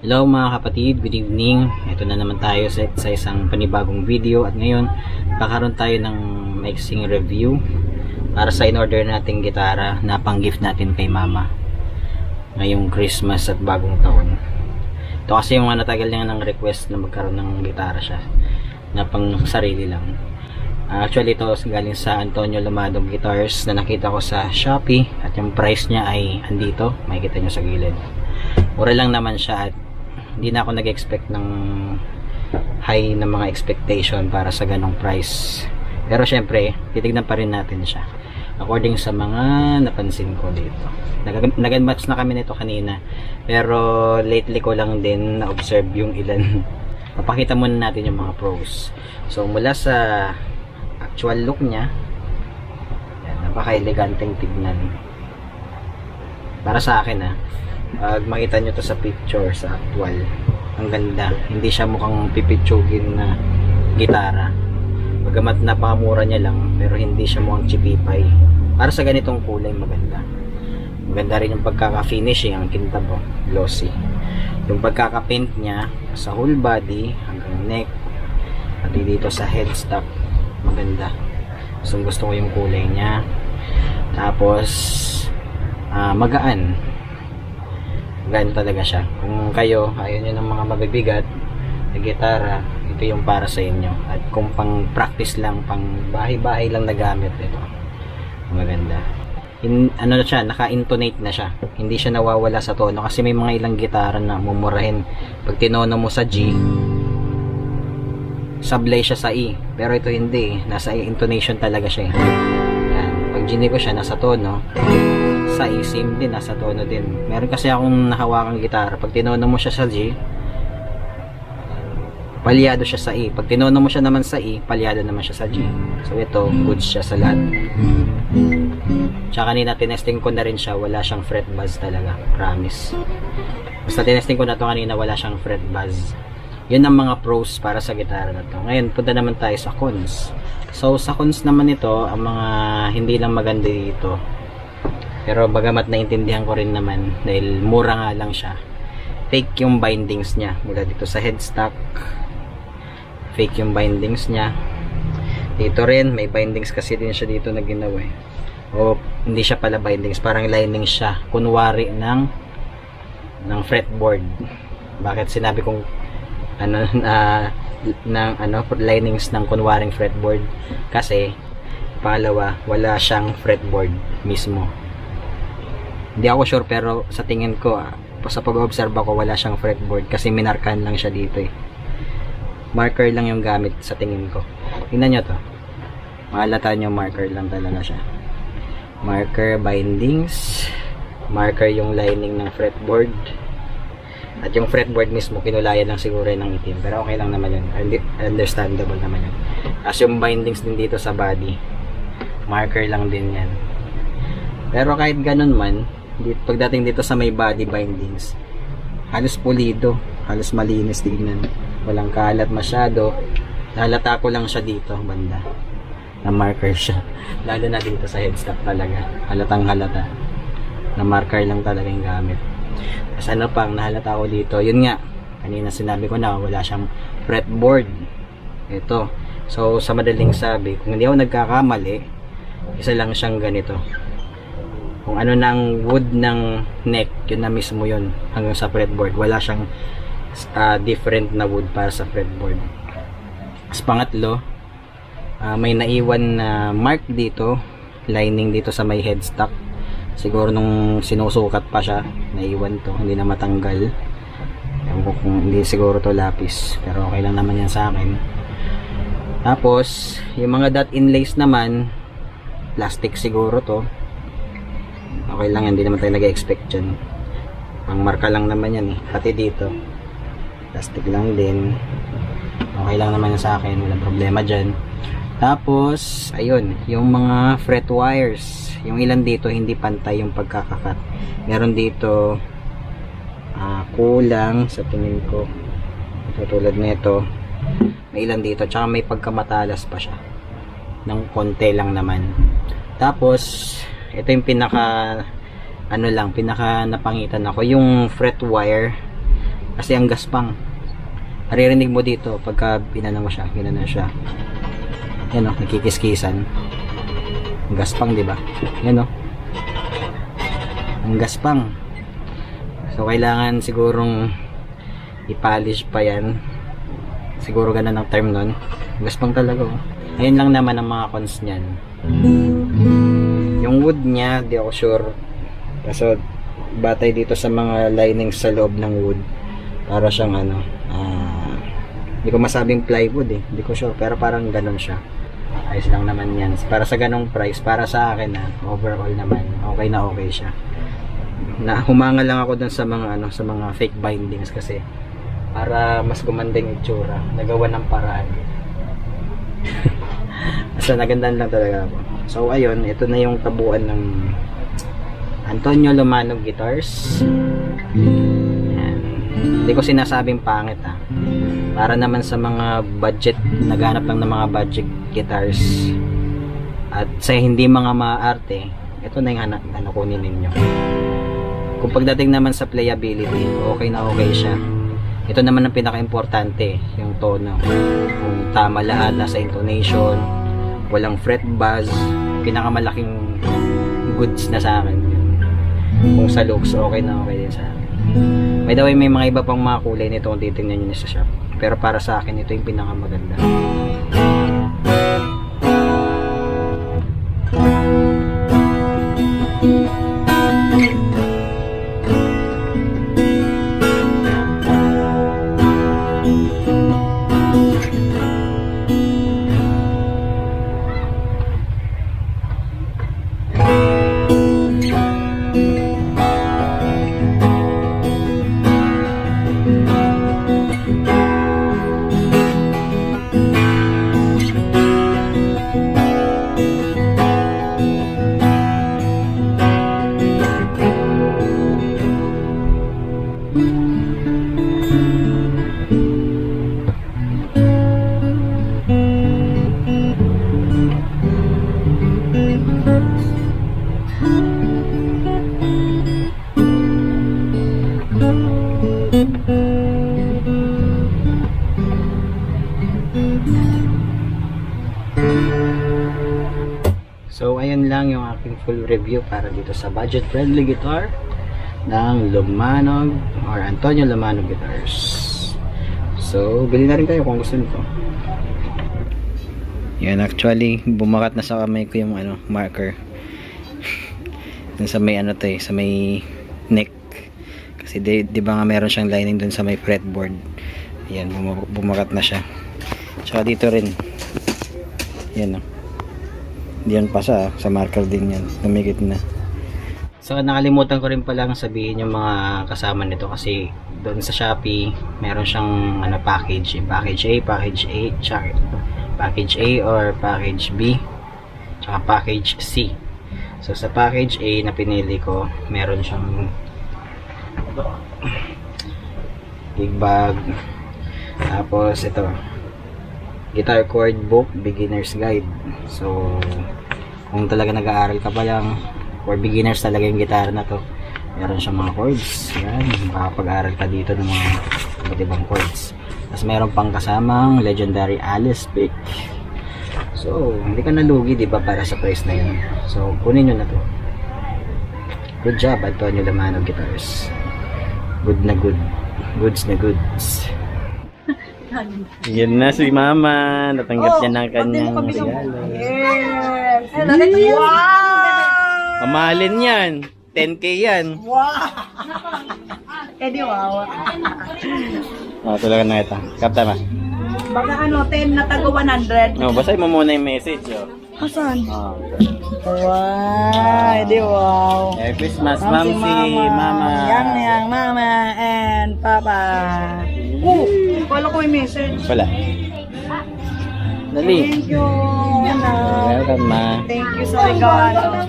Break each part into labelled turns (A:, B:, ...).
A: Hello mga kapatid, good evening. Ito na naman tayo sa, sa isang panibagong video at ngayon kakaroon tayo ng mixing review para sa in-order nating gitara na pang-gift natin kay mama ngayong Christmas at bagong taon. Ito kasi yung mga natagal niya ng request na magkaroon ng gitara siya na pang sarili lang. Actually ito galing sa Antonio Lumado Guitars na nakita ko sa Shopee at yung price niya ay andito, makikita nyo sa gilid. Mura lang naman siya at hindi na ako nag-expect ng high na mga expectation para sa ganong price. Pero syempre, titignan pa rin natin siya. According sa mga napansin ko dito. Nag- Nag-unbox na kami nito kanina. Pero lately ko lang din na-observe yung ilan. Papakita muna natin yung mga pros. So mula sa actual look niya, yan, napaka-eleganteng tignan. Para sa akin ah, pag makita nyo to sa picture sa actual. Ang ganda. Hindi siya mukhang pipitsugin na gitara. Bagamat napakamura niya lang pero hindi siya mukhang chipipay. Para sa ganitong kulay maganda. Maganda rin yung pagkaka-finishing ang kintab oh, glossy. Yung pagkaka-paint niya sa whole body hanggang neck pati dito sa headstock maganda. Gusto gusto ko yung kulay niya. Tapos ah, magaan Ganun talaga siya. Kung kayo, ayaw nyo ng mga mabibigat na gitara, ito yung para sa inyo. At kung pang practice lang, pang bahay-bahay lang na gamit, ito. Maganda. In, ano na siya, naka-intonate na siya. Hindi siya nawawala sa tono. Kasi may mga ilang gitara na mumurahin. Pag tinono mo sa G, sablay siya sa E. Pero ito hindi. Nasa intonation talaga siya. eh. Yan. Pag G ko siya, nasa tono sa E, same din, nasa tono din. Meron kasi akong nahawakang gitara. Pag tinono mo siya sa G, palyado siya sa E. Pag tinono mo siya naman sa E, palyado naman siya sa G. So ito, good siya sa lahat. Tsaka kanina tinesting ko na rin siya, wala siyang fret buzz talaga. Promise. Basta tinesting ko na to kanina, wala siyang fret buzz. Yun ang mga pros para sa gitara na to. Ngayon, punta naman tayo sa cons. So, sa cons naman ito, ang mga hindi lang maganda dito, pero bagamat naintindihan ko rin naman dahil mura nga lang siya. Fake yung bindings niya mula dito sa headstock. Fake yung bindings niya. Dito rin may bindings kasi din siya dito na ginawa eh. O hindi siya pala bindings, parang lining siya. Kunwari ng ng fretboard. Bakit sinabi kong ano na ng ano linings ng kunwaring fretboard kasi pangalawa wala siyang fretboard mismo hindi ako sure pero sa tingin ko ah, sa pag-observe ako wala siyang fretboard kasi minarkan lang siya dito eh. Marker lang yung gamit sa tingin ko. Tingnan nyo to. Mahalata nyo marker lang talaga siya. Marker bindings marker yung lining ng fretboard at yung fretboard mismo kinulayan lang siguro ng itim. Pero okay lang naman yun. Under- understandable naman yun. As yung bindings din dito sa body marker lang din yan. Pero kahit ganun man dito, pagdating dito sa may body bindings halos pulido halos malinis tignan. Walang kalat masyado. Halata ko lang siya dito banda. Na marker siya. Lalo na dito sa headstock talaga. Halatang halata. Na marker lang talaga yung gamit. Tapos ano pang nahalata ko dito yun nga. Kanina sinabi ko na wala siyang fretboard. Ito. So sa madaling sabi kung hindi ako nagkakamali isa lang siyang ganito kung ano ng wood ng neck yun na mismo yun hanggang sa fretboard. Wala siyang ah, different na wood para sa fretboard. Tapos pangatlo ah, may naiwan na mark dito lining dito sa may headstock. Siguro nung sinusukat pa siya naiwan to hindi na matanggal. Ewan ko kung hindi siguro to lapis pero okay lang naman yan sa akin. Tapos yung mga dot inlays naman plastic siguro to okay lang hindi naman tayo nag-expect dyan. Ang marka lang naman yan eh. Pati dito. Plastic lang din. Okay lang naman sa akin walang problema dyan. Tapos ayun yung mga fret wires. Yung ilan dito hindi pantay yung pagkakakat. Meron dito ah, kulang sa tingin ko. Ito tulad nito may ilan dito tsaka may pagkamatalas pa siya. Ng konti lang naman. Tapos ito yung pinaka ano lang pinaka napangitan ako yung fret wire Kasi ang gaspang. Maririnig mo dito pagka binana mo siya, binana siya. Yan o, nakikiskisan. Ang gaspang, di ba? Yan o. Ang gaspang. So, kailangan sigurong i-polish pa yan. Siguro ganun ang term nun. Ang gaspang talaga oh. Ayun lang naman ang mga cons niyan. Yung wood niya, di ako sure. Kaso, batay dito sa mga linings sa loob ng wood. Para siyang ano, ah, hindi ko masabing plywood eh. Hindi ko sure, pero parang ganun siya. Ayos lang naman yan. Para sa ganong price, para sa akin na overall naman, okay na okay siya. Na humanga lang ako dun sa mga ano, sa mga fake bindings kasi para mas gumanda yung itsura. Nagawa ng paraan. Basta nagandaan lang talaga ako. So ayun, ito na yung tabuan ng Antonio Lumanog Guitars. Yan. Hindi ko sinasabing pangit ah. Para naman sa mga budget, naghanap lang ng mga budget guitars. At sa hindi mga maarte, ito na yung anak ano kunin ninyo. Kung pagdating naman sa playability, okay na okay siya. Ito naman ang pinaka-importante, yung tono. Kung tama lahat, nasa intonation, walang fret buzz, pinakamalaking goods na sa akin. Kung sa looks, okay na okay din sa akin. By the way, may mga iba pang mga kulay nito kung titingnan nyo sa shop. Pero para sa akin, ito yung pinakamaganda. Lang yung aking full review para dito sa budget-friendly guitar ng Lumanog or Antonio Lumanog Guitars. So, bili na rin kayo kung gusto nito. Yan, actually, bumakat na sa kamay ko yung ano, marker. sa may ano to eh, sa may neck. Kasi di, di ba nga meron siyang lining dun sa may fretboard. Yan, bum- bumakat na siya. Tsaka dito rin. Yan oh. Diyan pa sa sa marker din yan. Lumikit na. So nakalimutan ko rin palang sabihin yung mga kasama nito kasi doon sa Shopee meron siyang ano package, package A, package A, tsaka package A or package B, tsaka package C. So sa package A na pinili ko, meron siyang big bag. Tapos ito, guitar chord book beginner's guide. So kung talaga nag-aaral ka pa lang for beginners talaga yung gitara na to meron siyang mga chords. Yan makapag-aaral ka dito ng mga iba't chords. Tapos meron pang kasamang legendary Alice pick so hindi ka nalugi di ba para sa price na yun? So kunin nyo na to. Good job Antonio Lamano Guitars. Good na good. Goods na goods yan na si Mama. Natanggap niya ng kanyang regalo.
B: Yes! Wow!
A: Mamahalin yan. 10k yan.
B: Wow! Eh di wow.
A: Oh, tulagan na ito. Kapta ma.
B: Baka ano, 10 na tago 100.
A: Oh, basahin mo muna yung message. Oh.
B: Asan?
A: Oh.
B: Wow! Eh di wow.
A: Merry Christmas,
B: Ma'am
A: Ma'am si Mama.
B: Yang yang mama and papa. Oh, wala ko yung message.
A: Wala. Dali.
B: Thank you. anak.
A: Welcome, Ma.
B: Thank you sa regalo.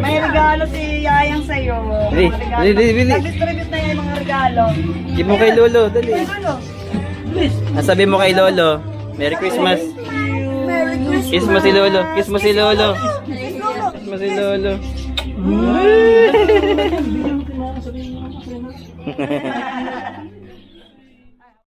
B: May regalo si Yayang sa'yo.
A: Dali, dali, dali, dali.
B: Nag-distribute na yung mga regalo.
A: Give mo kay Lolo. Dali.
B: Ay, ano? Please.
A: Ah, sabi mo kay Lolo. Merry Christmas.
B: Merry Christmas.
A: Kiss mo si Lolo. Kiss mo si Lolo. Kiss mo si Lolo.